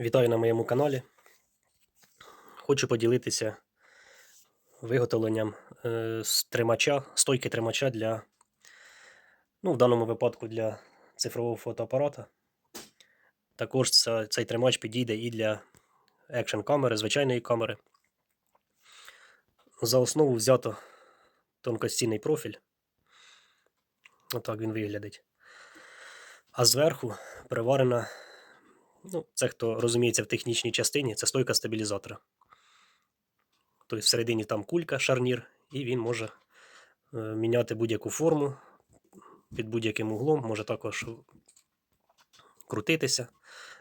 Вітаю на моєму каналі. Хочу поділитися виготовленням е, тримача, стойки тримача для, ну, в даному випадку для цифрового фотоапарата. Також це, цей тримач підійде і для екшн камери, звичайної камери. За основу взято тонкостінний профіль. Отак він виглядить. А зверху приварена Ну, це хто розуміється в технічній частині, це стойка стабілізатора. Тобто всередині там кулька, шарнір, і він може е, міняти будь-яку форму під будь-яким углом, може також крутитися.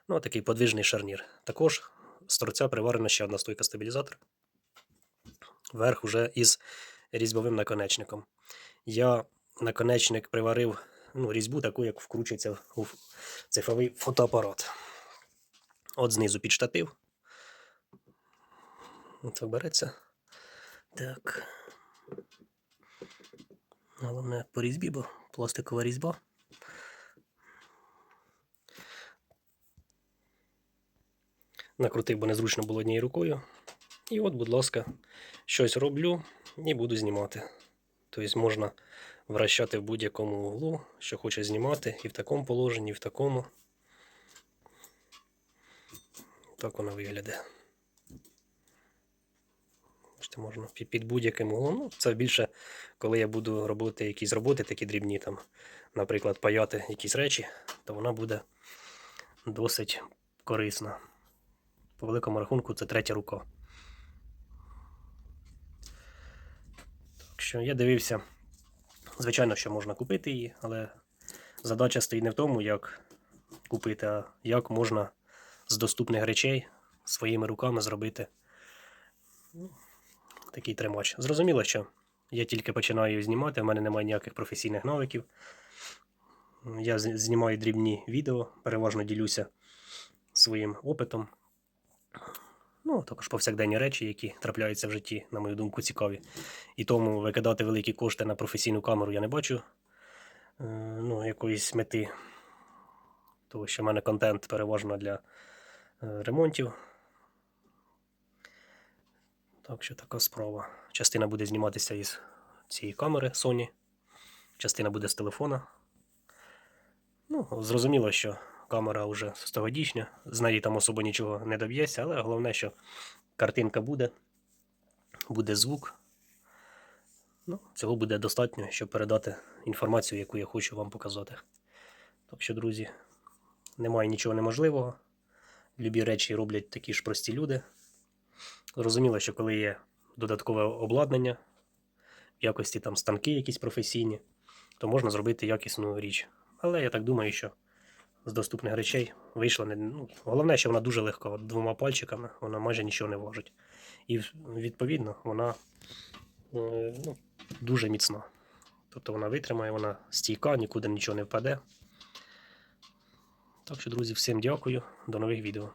Ну, такий подвижний шарнір. Також з торця приварена ще одна стойка стабілізатора. Верх уже із різьбовим наконечником. Я наконечник приварив ну, різьбу, таку, як вкручується у цифровий фотоапарат. От знизу під штатив. Це береться. Так. Головне по різьбі, бо пластикова різьба. Накрутив, бо незручно було однією рукою. І от, будь ласка, щось роблю і буду знімати. Тобто можна вращати в будь-якому углу, що хоче знімати, і в такому положенні, і в такому. Так воно виглядає. Бачите, можна під будь-яким углом. Ну, це більше, коли я буду робити якісь роботи, такі дрібні, там, наприклад, паяти якісь речі, то вона буде досить корисна. По великому рахунку, це третя рука. Так що я дивився, звичайно, що можна купити її, але задача стоїть не в тому, як купити, а як можна з доступних речей своїми руками зробити ну, такий тримач. Зрозуміло, що я тільки починаю знімати, в мене немає ніяких професійних навиків. Я знімаю дрібні відео, переважно ділюся своїм опитом. Ну, також повсякденні речі, які трапляються в житті, на мою думку, цікаві. І тому викидати великі кошти на професійну камеру я не бачу е, ну, якоїсь мети. Тому що в мене контент переважно для ремонтів. Так що така справа. Частина буде зніматися із цієї камери Sony, частина буде з телефона. Ну, зрозуміло, що камера вже 100-годічня, з неї там особо нічого не доб'ється, але головне, що картинка буде, буде звук. Ну, цього буде достатньо, щоб передати інформацію, яку я хочу вам показати. Так що, друзі, немає нічого неможливого. Любі речі роблять такі ж прості люди. Зрозуміло, що коли є додаткове обладнання, в якості там станки якісь професійні, то можна зробити якісну річ. Але я так думаю, що з доступних речей вийшла не. Ну, головне, що вона дуже легка. Двома пальчиками вона майже нічого не важить. І відповідно вона е, ну, дуже міцна. Тобто вона витримає, вона стійка, нікуди нічого не впаде. Так що, друзі, всім дякую. До нових відео.